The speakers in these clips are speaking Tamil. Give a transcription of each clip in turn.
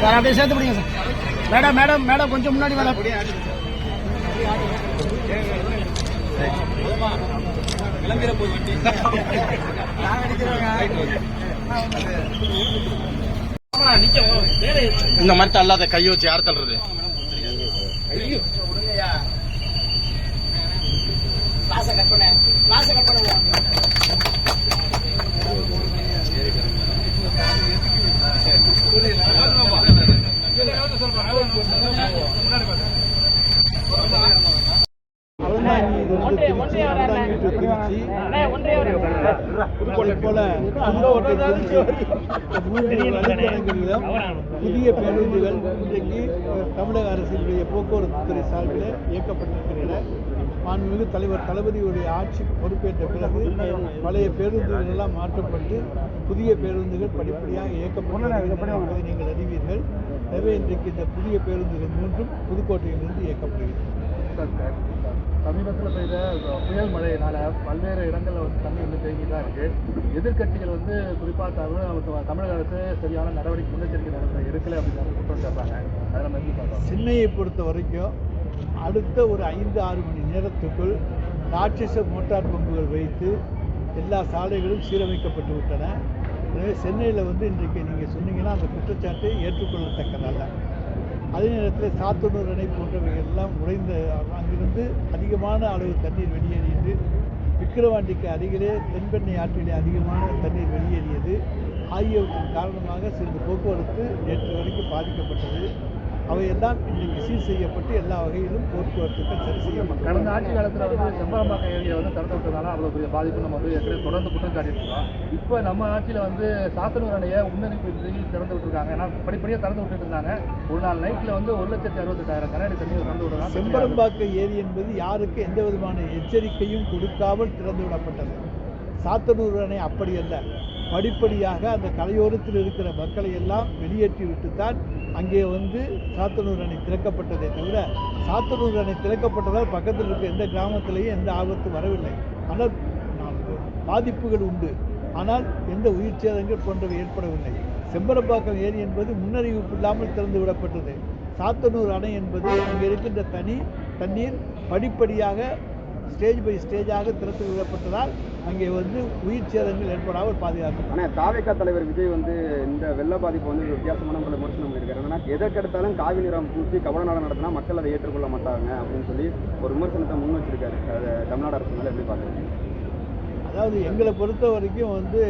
சார் அப்படியே சேர்த்து பிடிங்க சார். மேடம் மேடம் மேடம் கொஞ்சம் முன்னாடி மேடம் இந்த மாதிரி அல்லாத கையை வச்சு யார் தள்ளுறது கிளாஸை கட் பண்ண கிளாஸை கட் பண்ணுங்க அதே போல வழித்தடங்களிலும் புதிய பேருந்துகள் இன்றைக்கு தமிழக அரசினுடைய போக்குவரத்து துறை சார்பில் இயக்கப்பட்டிருக்கின்றன. மாண்புமிகு தலைவர் தளபதியுடைய ஆட்சி பொறுப்பேற்ற பிறகு பழைய பேருந்துகள் எல்லாம் மாற்றப்பட்டு புதிய பேருந்துகள் படிப்படியாக இயக்கப்பட்டு நீங்கள் அறிவீர்கள். எனவே இன்றைக்கு இந்த புதிய பேருந்துகள் மூன்றும் புதுக்கோட்டையிலிருந்து இயக்கப்படுகிறது சமீபத்தில் பெய்த புயல் மழையினால பல்வேறு இடங்களில் வந்து தண்ணி வந்து தேங்கி தான் இருக்கு. எதிர்க்கட்சிகள் வந்து குறிப்பாக தமிழக தமிழக அரசு சரியான நடவடிக்கை முன்னெச்சரிக்கை நடவடிக்கை எடுக்கலை அப்படின்னு குற்றம் சாட்டுறாங்க. அதை நம்ம எப்படி பார்க்கலாம் சென்னையை பொறுத்த வரைக்கும் அடுத்த ஒரு ஐந்து ஆறு மணி நேரத்துக்குள் ராட்சச மோட்டார் பம்புகள் வைத்து எல்லா சாலைகளும் சீரமைக்கப்பட்டு விட்டன. எனவே சென்னையில் வந்து இன்றைக்கு நீங்கள் சொன்னீங்கன்னா அந்த குற்றச்சாட்டை ஏற்றுக்கொள்ளத்தக்கதல்ல அதே நேரத்தில் சாத்தனூர் அணை போன்றவைகள் எல்லாம் உறைந்த அங்கிருந்து அதிகமான அளவு தண்ணீர் வெளியேறியது. விக்கிரவாண்டிக்கு அருகிலே தென்பெண்ணை ஆற்றிலே அதிகமான தண்ணீர் வெளியேறியது. ஆகியவற்றின் காரணமாக சிறிது போக்குவரத்து நேற்று வரைக்கும் பாதிக்கப்பட்டது. அவையெல்லாம் இன்றைக்கு சீர் செய்யப்பட்டு எல்லா வகையிலும் போக்குவரத்துக்கள் சரி செய்யப்பட்டது கடந்த ஆட்சி காலத்தில் வந்து செம்பரம்பாக்கம் ஏரியா வந்து திறந்து விட்டதால அவ்வளோ பெரிய பாதிப்பு நம்ம வந்து ஏற்கனவே தொடர்ந்து குற்றம் சாட்டியிருக்கோம். இப்போ நம்ம ஆட்சியில் வந்து சாத்தனூர் அணையை முன்னறிவிப்பு திறந்து விட்டுருக்காங்க. ஏன்னா படிப்படியாக திறந்து விட்டுட்டு இருந்தாங்க. ஒரு நாள் நைட்டில் வந்து ஒரு லட்சத்தி அறுபத்தெட்டாயிரம் கனஅடி தண்ணி திறந்து விடுறாங்க செம்பரம்பாக்கம் ஏரி என்பது யாருக்கு எந்த விதமான எச்சரிக்கையும் கொடுக்காமல் திறந்து விடப்பட்டது. சாத்தனூர் அணை அப்படி அல்ல. படிப்படியாக அந்த கரையோரத்தில் இருக்கிற மக்களை எல்லாம் வெளியேற்றி விட்டுத்தான் அங்கே வந்து சாத்தனூர் அணை திறக்கப்பட்டதே தவிர சாத்தனூர் அணை திறக்கப்பட்டதால் பக்கத்தில் இருக்க எந்த கிராமத்திலையும் எந்த ஆபத்து வரவில்லை. ஆனால் நான் பாதிப்புகள் உண்டு. ஆனால் எந்த உயிர் சேதங்கள் போன்றவை ஏற்படவில்லை. செம்பரம்பாக்கம் ஏரி என்பது முன்னறிவிப்பு இல்லாமல் திறந்து விடப்பட்டது. சாத்தனூர் அணை என்பது அங்கே இருக்கின்ற தனி தண்ணீர் படிப்படியாக ஸ்டேஜ் பை ஸ்டேஜாக திறந்து விடப்பட்டதால் அங்கே வந்து உயிர் சேதங்கள் ஏற்படாமல் பாதுகாக்கும் ஆனால் தாவேக்கா தலைவர் விஜய் வந்து இந்த வெள்ள பாதிப்பு வந்து வித்தியாசமான முறையில் விமர்சனம் பண்ணியிருக்காரு என்னன்னா எதற்கெடுத்தாலும் காவி நிறம் பூசி கவனநாடம் நடத்தினா மக்கள் அதை ஏற்றுக்கொள்ள மாட்டாங்க அப்படின்னு சொல்லி ஒரு விமர்சனத்தை முன் வச்சிருக்காரு. அதை தமிழ்நாடு அரசு மேலே எப்படி பார்க்குறீங்க? அதாவது எங்களை பொறுத்த வரைக்கும் வந்து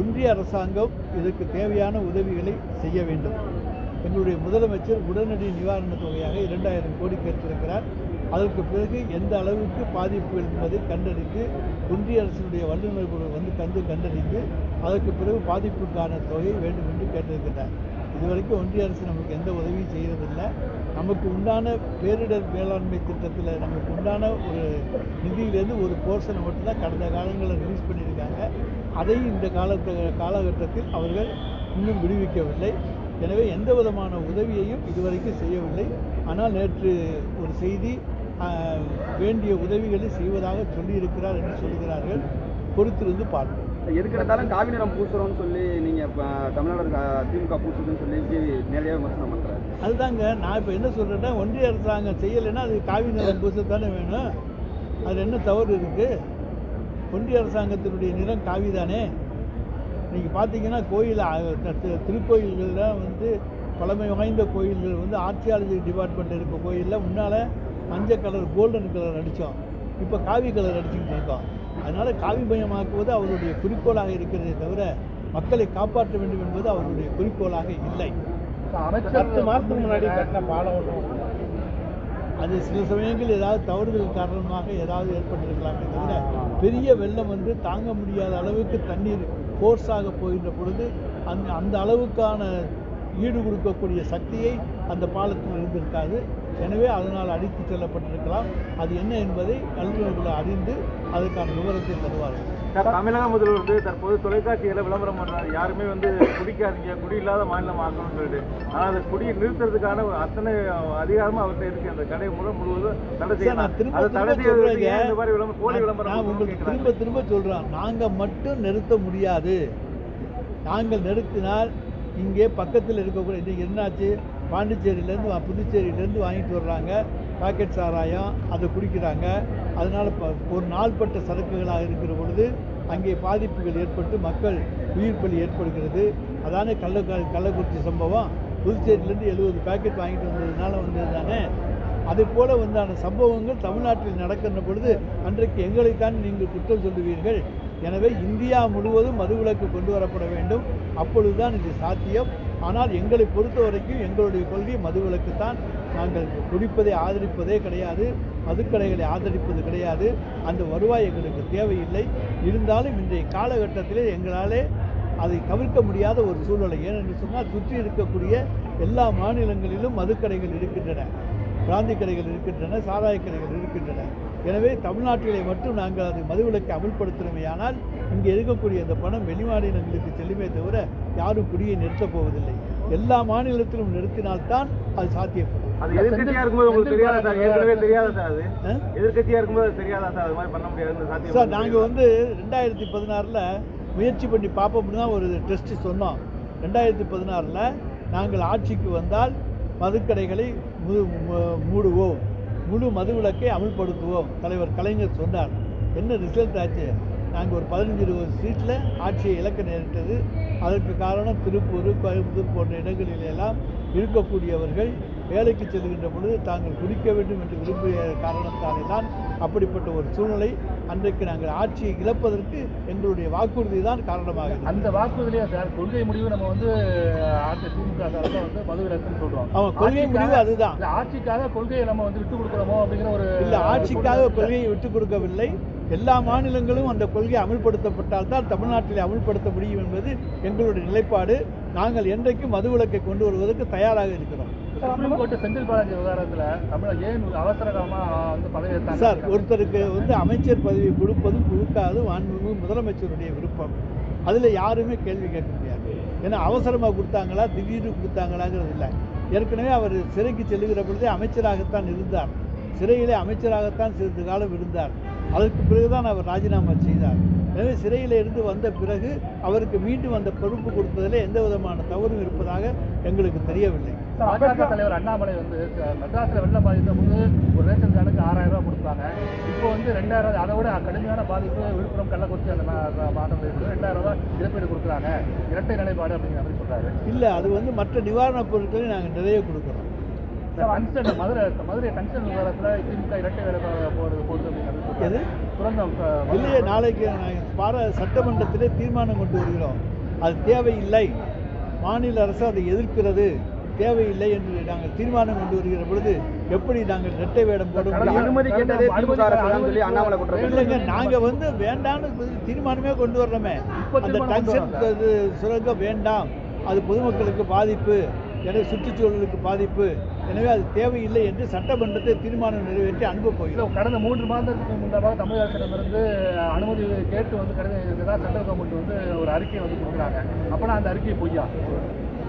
ஒன்றிய அரசாங்கம் இதற்கு தேவையான உதவிகளை செய்ய வேண்டும். எங்களுடைய முதலமைச்சர் உடனடி நிவாரணத் தொகையாக இரண்டாயிரம் கோடி கேட்டிருக்கிறார். அதற்கு பிறகு எந்த அளவுக்கு பாதிப்பு என்பதை கண்டறிந்து ஒன்றிய அரசினுடைய வல்லுநர் குழு வந்து கண்டு கண்டறிந்து அதற்கு பிறகு பாதிப்புக்கான தொகை வேண்டும் என்று கேட்டிருக்கிறார். இதுவரைக்கும் ஒன்றிய அரசு நமக்கு எந்த உதவியும் செய்கிறதில்லை நமக்கு உண்டான பேரிடர் மேலாண்மை திட்டத்தில் நமக்கு உண்டான ஒரு நிதியிலேருந்து ஒரு போர்ஷனை மட்டும்தான் கடந்த காலங்களில் ரிலீஸ் பண்ணியிருக்காங்க. அதையும் இந்த காலத்து காலகட்டத்தில் அவர்கள் இன்னும் விடுவிக்கவில்லை. எனவே எந்த விதமான உதவியையும் இதுவரைக்கும் செய்யவில்லை. ஆனால் நேற்று ஒரு செய்தி வேண்டிய உதவிகளை செய்வதாக சொல்லியிருக்கிறார் என்று சொல்கிறார்கள். பொறுத்திருந்து பார்ப்போம். எதுக்கெடுத்தாலும் காவி நிறம் பூசுறோம்னு சொல்லி நீங்கள் இப்போ தமிழ்நாடு திமுக பூசுதுன்னு சொல்லி விஜய் நேரடியாக விமர்சனம் பண்ணுறாரு அதுதாங்க நான் இப்போ என்ன சொல்கிறேன்னா ஒன்றிய அரசாங்கம் செய்யலைன்னா அது காவி நிறம் பூச தானே வேணும்? அதில் என்ன தவறு இருக்குது ஒன்றிய அரசாங்கத்தினுடைய நிறம் காவி தானே நீங்கள் பார்த்தீங்கன்னா கோயில் திருக்கோயில்களில் வந்து பழமை வாய்ந்த கோயில்கள் வந்து ஆர்கியாலஜி டிபார்ட்மெண்ட் இருக்க கோயிலில் முன்னால் மஞ்சள் கலர் கோல்டன் கலர் அடித்தோம் இப்போ காவி கலர் அடிச்சுக்கிட்டு இருக்கோம். அதனால் காவிமயமாக்குவது அவருடைய குறிக்கோளாக இருக்கிறதே தவிர மக்களை காப்பாற்ற வேண்டும் என்பது அவருடைய குறிக்கோளாக இல்லை. பத்து மாதத்துக்கு முன்னாடி கட்டின பாலம் அது சில சமயங்கள் ஏதாவது தவறுதல் காரணமாக ஏதாவது ஏற்பட்டிருக்கலாமே. தவிர பெரிய வெள்ளம் வந்து தாங்க முடியாத அளவுக்கு தண்ணீர் ஃபோர்ஸாக போகின்ற பொழுது அந்த அந்த அளவுக்கான ஈடு கொடுக்கக்கூடிய சக்தியை அந்த பாலத்தில் இருந்திருக்காது. எனவே அதனால் அடித்து செல்லப்பட்டிருக்கலாம். அது என்ன என்பதை வல்லுநர்கள் அறிந்து அதற்கான விவரத்தை தருவார்கள். தமிழக முதல்வர் வந்து தற்போது தொலைக்காட்சிகளை விளம்பரம் பண்றாரு. யாருமே வந்து குடிக்காதீங்க குடி இல்லாத மாநிலம் ஆக்கணும்னு சொல்லிட்டு. ஆனா அந்த குடியை நிறுத்துறதுக்கான அத்தனை அதிகாரமும் அவர்கிட்ட இருக்கு. அந்த கடை முறை முழுவதும் தடை செய்யலாம். திரும்ப அதை தடை செய்யறதுக்கு இந்த மாதிரி விளம்பரம் போலி விளம்பரம் உங்களுக்கு. திரும்ப திரும்ப சொல்றேன். நாங்க மட்டும் நிறுத்த முடியாது. நாங்கள் நிறுத்தினால் இங்கே பக்கத்தில் இருக்கக்கூடிய இன்றைக்கி என்னாச்சு? பாண்டிச்சேரியிலேருந்து புதுச்சேரியிலேருந்து வாங்கிட்டு வர்றாங்க. பாக்கெட் சாராயம் அதை குடிக்கிறாங்க. அதனால் ஒரு நாள்பட்ட சரக்குகளாக இருக்கிற பொழுது அங்கே பாதிப்புகள் ஏற்பட்டு மக்கள் உயிர் பலி ஏற்படுகிறது. அதானே கள்ள கள்ளக்குறிச்சி சம்பவம். புதுச்சேரியிலேருந்து எழுபது பாக்கெட் வாங்கிட்டு வந்ததுனால வந்தது தானே? அதே போல் வந்தான சம்பவங்கள் தமிழ்நாட்டில் நடக்கின்ற பொழுது அன்றைக்கு எங்களைத்தான் நீங்கள் குற்றம் சொல்லுவீர்கள். எனவே இந்தியா முழுவதும் மதுவிலக்கு கொண்டு வரப்பட வேண்டும். அப்பொழுதுதான் இது சாத்தியம். ஆனால் எங்களை பொறுத்த வரைக்கும் எங்களுடைய கொள்கை மதுவிலக்கு தான் நாங்கள் குடிப்பதை ஆதரிப்பதே கிடையாது மதுக்கடைகளை ஆதரிப்பது கிடையாது. அந்த வருவாய் எங்களுக்கு தேவையில்லை. இருந்தாலும் இன்றைய காலகட்டத்திலே எங்களாலே அதை தவிர்க்க முடியாத ஒரு சூழ்நிலை. ஏனென்று சொன்னால் சுற்றி இருக்கக்கூடிய எல்லா மாநிலங்களிலும் மதுக்கடைகள் இருக்கின்றன. பிராந்தி கடைகள் இருக்கின்றன சாராய கடைகள் இருக்கின்றன. எனவே தமிழ்நாட்டிலே மட்டும் நாங்கள் அது மதுவிலக்கை அமுல்படுத்தினமையானால் இங்கே இருக்கக்கூடிய அந்த பணம் வெளிமாநிலங்களுக்கு செல்லுமே தவிர யாரும் குடியை நிறுத்தப் போவதில்லை. எல்லா மாநிலத்திலும் நிறுத்தினால்தான் அது சாத்தியப்படும். அது எதிர்கட்சியா இருக்கும்போது உங்களுக்கு தெரியாதா சார்? ஏற்கனவே தெரியாதா சார் அது? ஆ? எதிர்கட்சியா இருக்கும்போது தெரியாதா சார்? அது மாதிரி பண்ண முடியாது சாத்தியம் சார் நாங்கள் வந்து ரெண்டாயிரத்தி பதினாறில் முயற்சி பண்ணி பார்ப்போம்னு தான் ஒரு டெஸ்ட் சொன்னோம். ரெண்டாயிரத்தி பதினாறில் நாங்கள் ஆட்சிக்கு வந்தால் மதுக்கடைகளை மூடுவோம். முழு மதுவிலக்கை அமல்படுத்துவோம். தலைவர் கலைஞர் சொன்னார். என்ன ரிசல்ட் ஆச்சு? நாங்கள் ஒரு பதினஞ்சு இருபது சீட்டில் ஆட்சியை இழக்க நேரிட்டது. அதற்கு காரணம் திருப்பூர் கோயம்புத்தூர் போன்ற இடங்களிலெல்லாம் இருக்கக்கூடியவர்கள் வேலைக்கு செல்கின்ற பொழுது தாங்கள் குடிக்க வேண்டும் என்று விரும்பிய காரணத்தாலே தான் அப்படிப்பட்ட ஒரு சூழ்நிலை அன்றைக்கு நாங்கள் ஆட்சியை இழப்பதற்கு எங்களுடைய வாக்குறுதி தான் காரணமாக. அந்த வாக்குறுதியிலே சார் கொள்கை முடிவு நம்ம வந்து ஆட்சி திமுக வந்து மது விலக்குன்னு சொல்றோம். ஆமாம் கொள்கை முடிவு அதுதான். ஆட்சிக்காக கொள்கையை நம்ம வந்து விட்டு கொடுக்குறோமோ அப்படிங்கிற ஒரு இல்லை ஆட்சிக்காக கொள்கையை விட்டுக் கொடுக்கவில்லை. எல்லா மாநிலங்களும் அந்த கொள்கை அமல்படுத்தப்பட்டால் தான் தமிழ்நாட்டில் அமல்படுத்த முடியும் என்பது எங்களுடைய நிலைப்பாடு. நாங்கள் என்றைக்கும் மதுவிலக்கை கொண்டு வருவதற்கு தயாராக இருக்கிறோம். சுப்ரீம் கோர்ட் செந்தில் பாலாஜி விவகாரத்தில் தமிழக ஏன் அவசரகரமாக வந்து பதவி சார் ஒருத்தருக்கு வந்து அமைச்சர் பதவி கொடுப்பதும் கொடுக்காதும் மாண்புமிகு முதலமைச்சருடைய விருப்பம். அதில் யாருமே கேள்வி கேட்க முடியாது. ஏன்னா அவசரமாக கொடுத்தாங்களா திடீர்னு கொடுத்தாங்களாங்கிறது இல்லை. ஏற்கனவே அவர் சிறைக்கு செல்லுகிற பொழுதே அமைச்சராகத்தான் இருந்தார். சிறையிலே அமைச்சராகத்தான் சிறிது காலம் இருந்தார். அதற்கு பிறகுதான் அவர் ராஜினாமா செய்தார். எனவே சிறையில் இருந்து வந்த பிறகு அவருக்கு மீண்டும் அந்த பொறுப்பு கொடுத்ததில் எந்த விதமான தவறும் இருப்பதாக எங்களுக்கு தெரியவில்லை. பாஜக தலைவர் அண்ணாமலை வந்து மெட்ராஸ்ல வெள்ள பாதித்த போது ஒரு ரேஷன் கார்டுக்கு ஆறாயிரம் ரூபாய் கொடுத்தாங்க. இப்போ வந்து ரெண்டாயிரம் அதை விட கடுமையான பாதிப்பு விழுப்புரம் கள்ளக்குறிச்சி அந்த மா- மா- மாவட்டத்தில் இருக்கு. ரெண்டாயிரம் ரூபாய் இழப்பீடு கொடுக்குறாங்க. இரட்டை நிலைப்பாடு அப்படிங்கிற மாதிரி சொல்றாரு. இல்லை அது வந்து மற்ற நிவாரணப் பொருட்களை நாங்கள் நிறைய கொடுக்குறோம். டங்ஸ்டன் மதுரை மதுரை டங்ஸ்டன் விவகாரத்துல திமுக இரட்டை வேலை போடுறது போடுது அப்படிங்கிற மாதிரி சொல்றாரு. எது? சுரங்கம் அஹ், இல்லையே நாளைக்கு பார சட்டமன்றத்திலே தீர்மானம் கொண்டு வருகிறோம். அது தேவையில்லை. மாநில அரசு அதை எதிர்க்கிறது. தேவையில்லை என்று நாங்கள் தீர்மானம் கொண்டு வருகிற பொழுது எப்படி நாங்கள் இரட்டை வேடம் போட கடந்த இல்லைங்க நாங்க வந்து வேண்டாம்னு தீர்மானமே கொண்டு வர்றோமே அந்த டங்ஷன் சுரங்கம் வேண்டாம். அது பொதுமக்களுக்கு பாதிப்பு எனவே சுற்றுச்சூழலுக்கு பாதிப்பு. எனவே அது தேவையில்லை என்று சட்டமன்றத்தை தீர்மானம் நிறைவேற்றி அனுப்ப போகிறோம் கடந்த மூன்று மாதத்துக்கு முன்னதாக தமிழக அரசிடமிருந்து அனுமதி கேட்டு வந்து இதுதான் சென்ட்ரல் கவர்மெண்ட் வந்து ஒரு அறிக்கையை வந்து கொடுக்குறாங்க. அப்பனா அந்த அறிக்கை பொய்யா?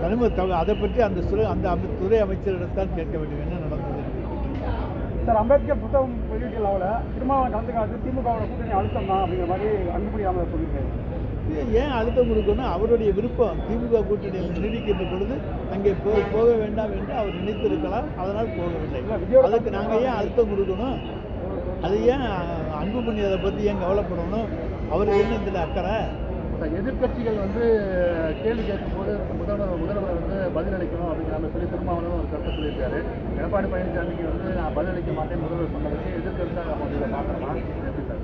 தவ- அதை பற்றி அந்த சுர அந்த அமை- துறை அமைச்சரிடத்தான் கேட்க வேண்டும். என்ன நடந்தது? சார் அம்பேத்கர் புத்தகம் வெளியிட்டலாவில் திருமாவளவன் கலந்துக்காது திமுகவோட கூட்டணி அழுத்தம் தான் அப்படிங்கிற மாதிரி ராமதாஸ் சொல்லியிருக்காரு. ஏன் அழுத்தம் கொடுக்கணும் அவருடைய விருப்பம் திமுக கூட்டணியில் நீடிக்கின்ற பொழுது அங்கே போ போக வேண்டாம் என்று அவர் நினைத்திருக்கலாம். அதனால் போகவில்லை. அதுக்கு நாங்கள் ஏன் அழுத்தம் கொடுக்கணும்? அது ஏன் அன்புமணி அதை பற்றி ஏன் கவலைப்படணும்? அவருக்கு என்ன இதில் அக்கறை? எதிர்கட்சிகள் எதிர்க்கட்சிகள் வந்து கேள்வி கேட்கும்போது முதல்வர் முதல்வர் வந்து பதிலளிக்கணும் அப்படிங்கிற மாதிரி சொல்லி திருமாவளவன் ஒரு கருத்தை சொல்லியிருக்காரு. எடப்பாடி பழனிசாமிக்கு வந்து நான் பதிலளிக்க மாட்டேன் முதல்வர் சொன்னதுக்கு எதிர்கட்சியாக நம்ம இதை பார்க்கலாம் எப்படி சார்?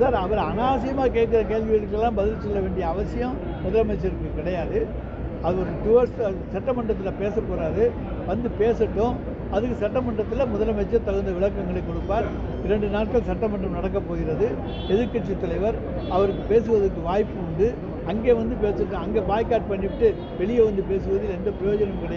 சார் அவர் அனாவசியமாக கேட்குற கேள்விகளுக்கெல்லாம் பதில் சொல்ல வேண்டிய அவசியம் முதலமைச்சருக்கு கிடையாது. அது ஒரு டூ சட்டமன்றத்தில் பேச போகிறாரு வந்து பேசட்டும். அதுக்கு சட்டமன்றத்தில் முதலமைச்சர் தகுந்த விளக்கங்களை கொடுப்பார். இரண்டு நாட்கள் சட்டமன்றம் நடக்கப் போகிறது. எதிர்க்கட்சி தலைவர் அவருக்கு பேசுவதற்கு வாய்ப்பு உண்டு. அங்கே வந்து பேசட்டும் அங்கே பாய்காட் பண்ணிவிட்டு வெளியே வந்து பேசுவதில் எந்த பிரயோஜனம் கிடையாது.